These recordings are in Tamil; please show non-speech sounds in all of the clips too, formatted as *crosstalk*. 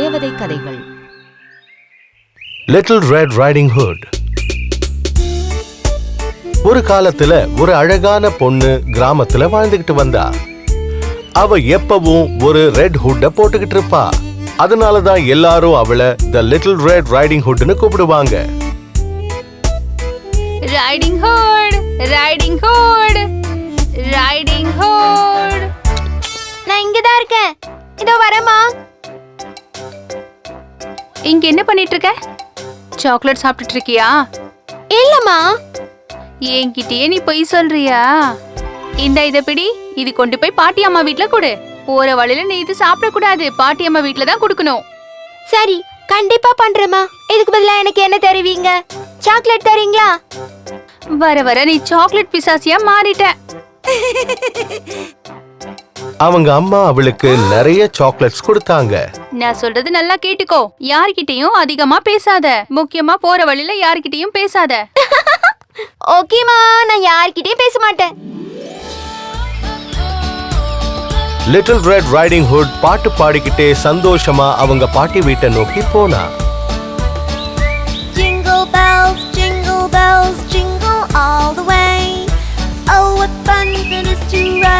தேவதை கதைகள். லிட்டில் ரெட் ரைடிங் ஹுட் ஒரு காலத்துல ஒரு அழகான பொண்ணு கிராமத்துல வாழ்ந்துகிட்டு வந்தா. அவ எப்பவும் ஒரு ரெட் ஹுட்ட போட்டுக்கிட்டு இருப்பா. அதனாலதான் எல்லாரும் அவளை த லிட்டில் ரெட் ரைடிங் ஹுட்னு கூப்பிடுவாங்க. Riding hood riding hood riding hood நான் இங்க தான் இருக்கேன். இதோ வரேம்மா. இங்க என்ன பண்ணிட்டு இருக்க சாக்லேட் சாப்பிட்டுட்டு இருக்கியா இல்லம்மா. என்கிட்டயே நீ பொய் சொல்றியா? இந்த இத பிடி இது கொண்டு போய் பாட்டி அம்மா வீட்ல கொடு. போற வழியில நீ இது சாப்பிட கூடாது பாட்டி அம்மா வீட்ல தான் கொடுக்கணும். சரி கண்டிப்பா பண்றேம்மா. இதுக்கு பதிலா எனக்கு என்ன தருவீங்க? சாக்லேட் தரீங்களா? வர வர நீ சாக்லேட் பிசாசியா மாறிட்ட. *laughs* அவங்க அம்மா அவளுக்கு நிறைய சாக்லேட்ஸ் கொடுத்தாங்க. நான் சொல்றது நல்லா கேட்டுக்கோ. யார்கிட்டயும் அதிகமா பேசாத. முக்கியமா போற வழியில யார்கிட்டயும் பேசாத. *laughs* ஓகேம்மா நான் யார்கிட்டயும் பேச மாட்டேன். லிட்டில் ரெட் ரைடிங் ஹுட் பாட்டு பாடிக்கிட்டே சந்தோஷமா அவங்க பாட்டி வீட்டை நோக்கி போனா. Jingle bells, jingle bells, jingle all the way. Oh, what fun it is to ride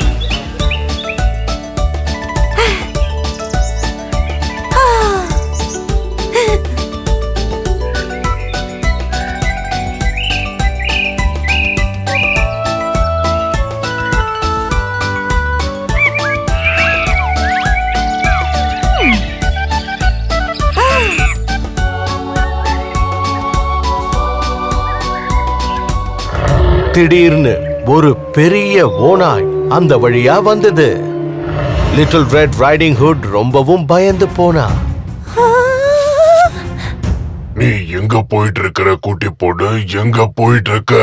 திடீர்னு ஒரு பெரிய ஓனாய் அந்த வழியா வந்தது. லிட்டில் ரெட் ரைடிங் ஹுட் ரொம்பவும் பயந்து போனா. நீ எங்க போயிட்டு இருக்கிற குட்டி பொண்ணு? எங்க போயிட்டு இருக்க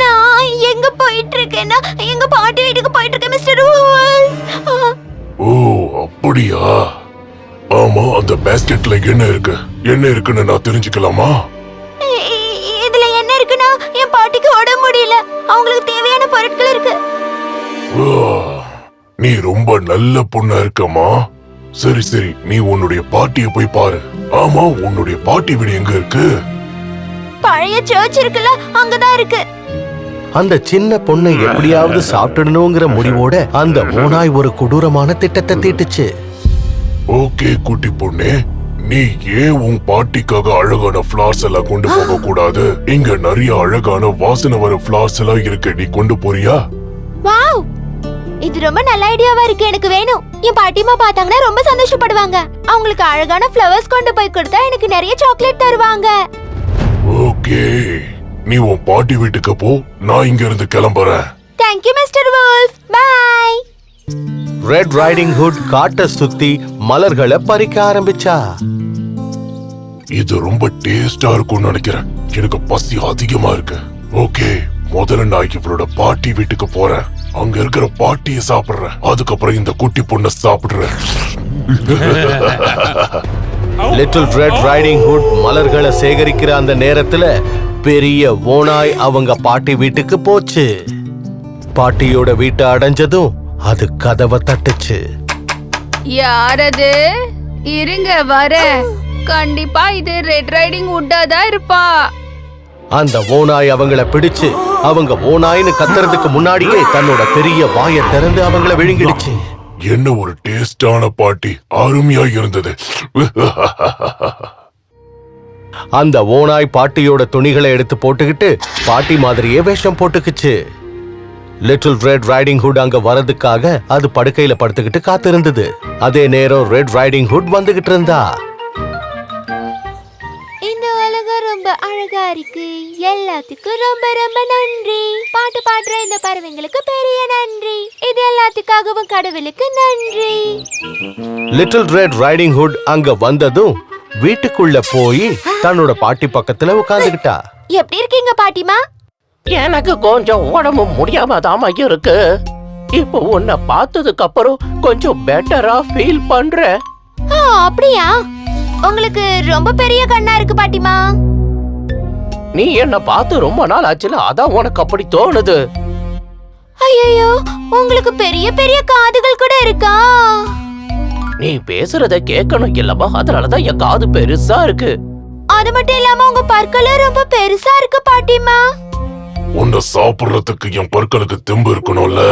நான் எங்க போயிட்டு இருக்கேன்னா எங்க பாட்டி வீட்டுக்கு போயிட்டு இருக்கேன் மிஸ்டர் ஓ அப்படியா? ஆமா அந்த பேஸ்கெட்ல என்ன இருக்கு? என்ன இருக்குன்னு நான் தெரிஞ்சுக்கலாமா? பாட்டிக்கு உடம்பு முடியல. அவங்களுக்கு தேவையான பொருட்கள் இருக்கு. ஓ, நீ ரொம்ப நல்ல பொண்ணா இருக்கமா சரி சரி நீ உன்னுடைய பாட்டிய போய் பாரு. ஆமா உன்னுடைய பாட்டி வீடு எங்க இருக்கு? பழைய சர்ச் இருக்குல்ல அங்கதான் இருக்கு. அந்த சின்ன பொண்ணை எப்படியாவது சாப்பிடணுங்கிற முடிவோட அந்த ஓனாய் ஒரு கொடூரமான திட்டத்தை தீட்டுச்சு. ஓகே குட்டி பொண்ணே. நீ ஏன் உன் பாட்டிக்காக அழகான ஃபிளார்ஸ் எல்லாம் கொண்டு போக கூடாது இங்க நிறைய அழகான வாசனை வர ஃபிளார்ஸ் எல்லாம் இருக்கு. நீ கொண்டு போறியா? வாவ்! இது ரொம்ப நல்ல ஐடியாவா இருக்கு. எனக்கு வேணும். என் பாட்டிமா பார்த்தாங்கன்னா ரொம்ப சந்தோஷப்படுவாங்க. அவங்களுக்கு அழகான ஃப்ளவர்ஸ் கொண்டு போய் கொடுத்தா எனக்கு நிறைய சாக்லேட் தருவாங்க. ஓகே. நீ உன் பாட்டி வீட்டுக்கு போ. நான் இங்க இருந்து கிளம்புறேன் thank you mister wolf bye red riding hood காட்டை சுத்தி மலர்களை பறிக்க ஆரம்பிச்சா? இது ரொம்ப டேஸ்டா இருக்கும்னு நினைக்கிறேன். எனக்கு பசி அதிகமா இருக்கு. ஓகே முதல்ல நான் இவளோட பாட்டி வீட்டுக்கு போறேன். அங்க இருக்கிற பாட்டிய சாப்பிடுறேன். அதுக்கப்புறம் இந்த குட்டி பொண்ணை சாப்பிடுறேன். லிட்டில் ரெட் ரைடிங் ஹுட் மலர்களை சேகரிக்கிற அந்த நேரத்துல பெரிய ஓனாய் அவங்க பாட்டி வீட்டுக்கு போச்சு. பாட்டியோட வீட்டை அடைஞ்சதும் அது கதவை தட்டுச்சு. யார் அது இருங்க வர. கண்டிப்பா இது ரெட் ரைடிங் உட்டா தான் இருப்பா. அந்த ஓனாய் அவங்கள பிடிச்சு அவங்க ஓனாய்னு கத்துறதுக்கு முன்னாடியே தன்னோட பெரிய வாயை திறந்து அவங்கள விழுங்கிடுச்சு. என்ன ஒரு டேஸ்டான பாட்டி. அருமையா இருந்தது. அந்த ஓனாய் பாட்டியோட துணிகளை எடுத்து போட்டுக்கிட்டு பாட்டி மாதிரியே வேஷம் போட்டுக்குச்சு. லிட்டில் ரெட் ரைடிங் ஹுட் அங்க வரதுக்காக அது படுக்கையில படுத்துக்கிட்டு காத்திருந்தது. அதே நேரம் ரெட் ரைடிங் ஹுட் வந்துகிட்டு இருந்தா. இந்த உலகம் ரொம்ப அழகா இருக்கு. எல்லாத்துக்கும் ரொம்ப ரொம்ப நன்றி. பாட்டு பாடுற இந்த பறவைங்களுக்கு பெரிய நன்றி. இது எல்லாத்துக்காகவும் கடவுளுக்கு நன்றி. லிட்டில் ரெட் ரைடிங் ஹுட் அங்க வந்ததும் வீட்டுக்குள்ள போய் தன்னோட பாட்டி பக்கத்துல உட்கார்ந்துகிட்டா. எப்படி இருக்கீங்க பாட்டிமா? எனக்கு கொஞ்சம் உடம்பு முடியாம தாமா இருக்கு. இப்போ உன்னை பார்த்ததுக்கு அப்புறம் கொஞ்சம் பெட்டரா ஃபீல் பண்றேன். அப்படியா? உங்களுக்கு ரொம்ப பெரிய கண்ணா இருக்கு பாட்டிமா. நீ என்ன பார்த்து ரொம்ப நாள் ஆச்சுல அதான் உனக்கு அப்படி தோணுது. ஐயோ உங்களுக்கு பெரிய பெரிய காதுகள் கூட இருக்கா? நீ பேசுறத கேட்கணும் இல்லவா அதனாலதான் என் காது பெருசா இருக்கு. அது மட்டும் இல்லாம உங்க பற்களும் ரொம்ப பெருசா இருக்கு பாட்டிமா. உன்னை சாப்பிடுறதுக்கு என் பற்களுக்கு தெம்பு இருக்கணும்ல?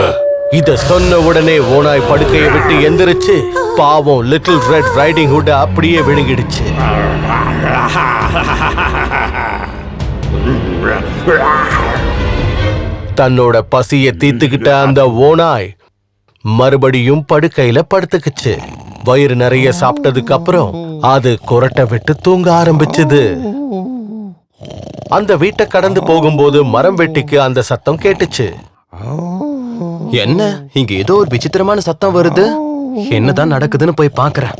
இத சொன்ன உடனே ஓனாய் படுக்கையை விட்டு எந்திரிச்சு பாவம் லிட்டில் ரெட் ரைடிங் ஹுட் அப்படியே விழுங்கிடுச்சு. தன்னோட பசிய தீத்துக்கிட்ட அந்த ஓனாய் மறுபடியும் படுக்கையில படுத்துக்குச்சு. வயிறு நிறைய சாப்பிட்டதுக்கு அப்புறம் அது குரட்டை விட்டு தூங்க ஆரம்பிச்சது. அந்த வீட்டை கடந்து போகும்போது மரம் வெட்டிக்கு அந்த சத்தம் கேட்டுச்சு. என்ன? இங்க ஏதோ ஒரு விசித்திரமான சத்தம் வருது. என்னதான் நடக்குதுன்னு போய் பார்க்கறேன்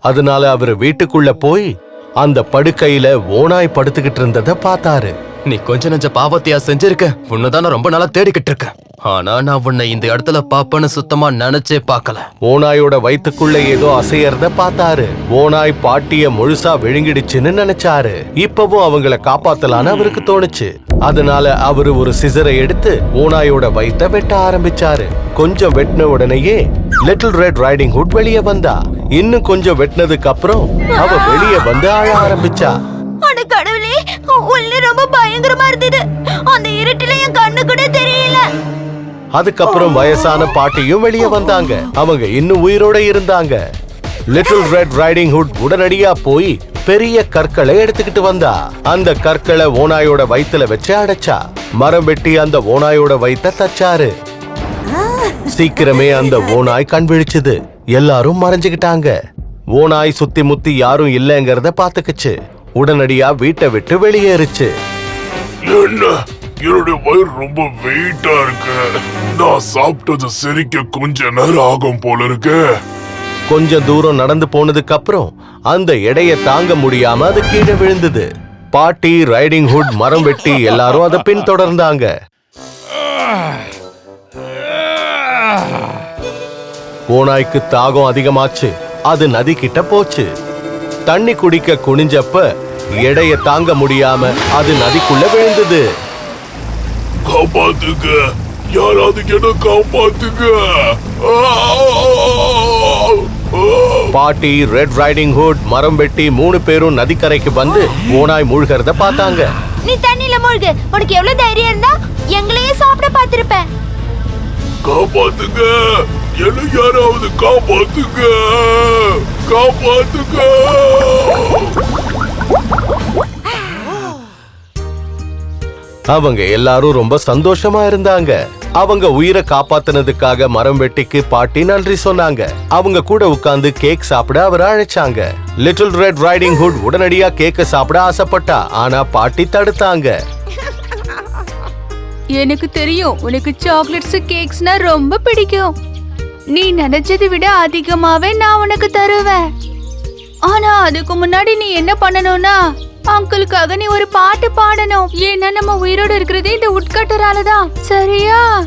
அதனால அவரு வீட்டுக்குள்ள போய் அந்த படுக்கையில ஓனாய் படுத்துக்கிட்டு இருந்தத பார்த்தாரு. நீ கொஞ்ச நஞ்ச பாவத்தையா செஞ்சிருக்க? உன்னதான் ரொம்ப நாளா தேடிக்கிட்டு இருக்கேன் ஆனா நான் உன்னை இந்த இடத்துல பாப்பேன்னு சுத்தமா நினைச்சே பார்க்கல. ஓனாயோட வயிற்றுக்குள்ள ஏதோ அசையறத பார்த்தாரு. ஓனாய் பாட்டிய முழுசா விழுங்கிடுச்சுன்னு நினைச்சாரு. இப்பவும் அவங்கள காப்பாத்தலான்னு அவருக்கு தோணுச்சு. அதனால அவரு ஒரு சிசரை எடுத்து ஓனாயோட வயிற்ற வெட்ட ஆரம்பிச்சாரு. கொஞ்சம் வெட்டின உடனேயே லிட்டில் ரெட் ரைடிங் ஹுட் வெளியே வந்தா. இன்னும் கொஞ்சம் வெட்டினதுக்கு அப்புறம் அவ வெளியே வந்து ஆழ ஆரம்பிச்சா. உள்ள ரொம்ப பயங்கரமா இருந்தது. அந்த இருட்டுல என் கண்ணு கூட தெரியல. அதுக்கப்புறம் வயசான பாட்டியும் வெளியே வந்தாங்க. அவங்க இன்னும் உயிரோட இருந்தாங்க. லிட்டில் ரெட் ரைடிங் ஹுட் உடனடியா போய் பெரிய கற்களை எடுத்துக்கிட்டு வந்தா. அந்த கற்களை ஓனாயோட வயித்துல வச்சு அடைச்சா. மரம் வெட்டி அந்த ஓனாயோட வயித்த தச்சாரு. சீக்கிரமே அந்த ஓனாய் கண் விழிச்சது. எல்லாரும் மறைஞ்சுக்கிட்டாங்க. ஓனாய் சுத்தி முத்தி யாரும் இல்லைங்கிறத பாத்துக்குச்சு உடனடியா வீட்டை விட்டு வெளியேறுச்சு. என்ன? என்னுடைய வயிறு ரொம்ப வெயிட்டா இருக்கு. நான் சாப்பிட்டது செரிக்க கொஞ்ச நேரம் ஆகும் போல இருக்கு. கொஞ்ச தூரம் நடந்து போனதுக்கு அப்புறம் அந்த எடைய தாங்க முடியாம அது கீழே விழுந்தது. பாட்டி ரைடிங் ஹுட் மரம் வெட்டி எல்லாரும் அதை பின்தொடர்ந்தாங்க. ஓநாய்க்கு தாகம் அதிகமாச்சு. அது நதி கிட்ட போச்சு. தண்ணி குடிக்க குனிஞ்சப்ப எடைய தாங்க முடியாம அது நதிக்குள்ள விழுந்தது. காப்பாத்துங்க. யாராவது என்ன காப்பாத்துங்க! பாட்டி ரெட் ரைடிங் ஹுட் மரம் வெட்டி மூணு பேரும் நதிக்கரைக்கு வந்து ஓனாய் மூழ்கிறத பார்த்தாங்க. நீ தண்ணில மூழ்கு. உனக்கு எவ்வளவு தைரியம் இருந்தா எங்களையே சாப்பிட பார்த்திருப்ப காப்பாத்துங்க. என்ன யாராவது காப்பாத்துங்க. காப்பாத்துங்க. அவங்க எல்லாரும் ரொம்ப சந்தோஷமா இருந்தாங்க. அவங்க உயிரை காப்பாத்துனதுக்காக மரம் வெட்டிக்கு பாட்டி நன்றி சொன்னாங்க. அவங்க கூட உட்கார்ந்து கேக் சாப்பிட அவரை அழைச்சாங்க. லிட்டில் ரெட் ரைடிங் ஹுட் உடனடியா கேக்க சாப்பிட ஆசைப்பட்டா ஆனா பாட்டி தடுத்தாங்க. எனக்கு தெரியும் உனக்கு சாக்லேட்ஸ் கேக்ஸ்னா ரொம்ப பிடிக்கும். நீ நினைச்சதை விட அதிகமாவே நான் உனக்கு தருவேன். ஆனா அதுக்கு முன்னாடி நீ என்ன பண்ணணும்னா அங்கிளுக்காக நீ ஒரு பாட்டு பாடணும். ஏன்னா நம்ம உயிரோடு இருக்கிறது இந்த உட்கட்டரால தான் சரியா?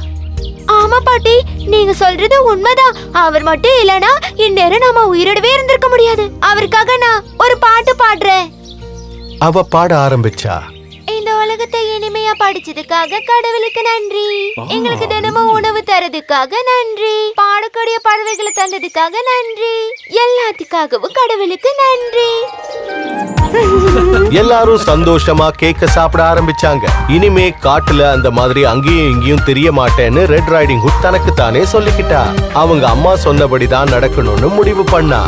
ஆமா பாட்டி. நீங்க சொல்றது உண்மைதான். அவர் மட்டும் இல்லனா இந்நேரம் நாம உயிரோடவே இருந்திருக்க முடியாது. அவருக்காக நான் ஒரு பாட்டு பாடுறேன். அவ பாட ஆரம்பிச்சா? இந்த உலகத்தை இனிமையா படிச்சதுக்காக கடவுளுக்கு நன்றி. எங்களுக்கு தினமும் உணவு தரதுக்காக நன்றி. பாடக்கூடிய பறவைகளை தந்ததுக்காக நன்றி. எல்லாத்துக்காகவும் கடவுளுக்கு நன்றி. எல்லாரும் சந்தோஷமா கேக்க சாப்பிட ஆரம்பிச்சாங்க. இனிமே காட்டுல அந்த மாதிரி அங்கேயும் இங்கேயும் தெரிய மாட்டேன்னு ரெட் ரைடிங் ஹுட் தனக்கு தானே சொல்லிக்கிட்டா. அவங்க அம்மா சொன்னபடிதான் நடக்கணும்னு முடிவு பண்ணா.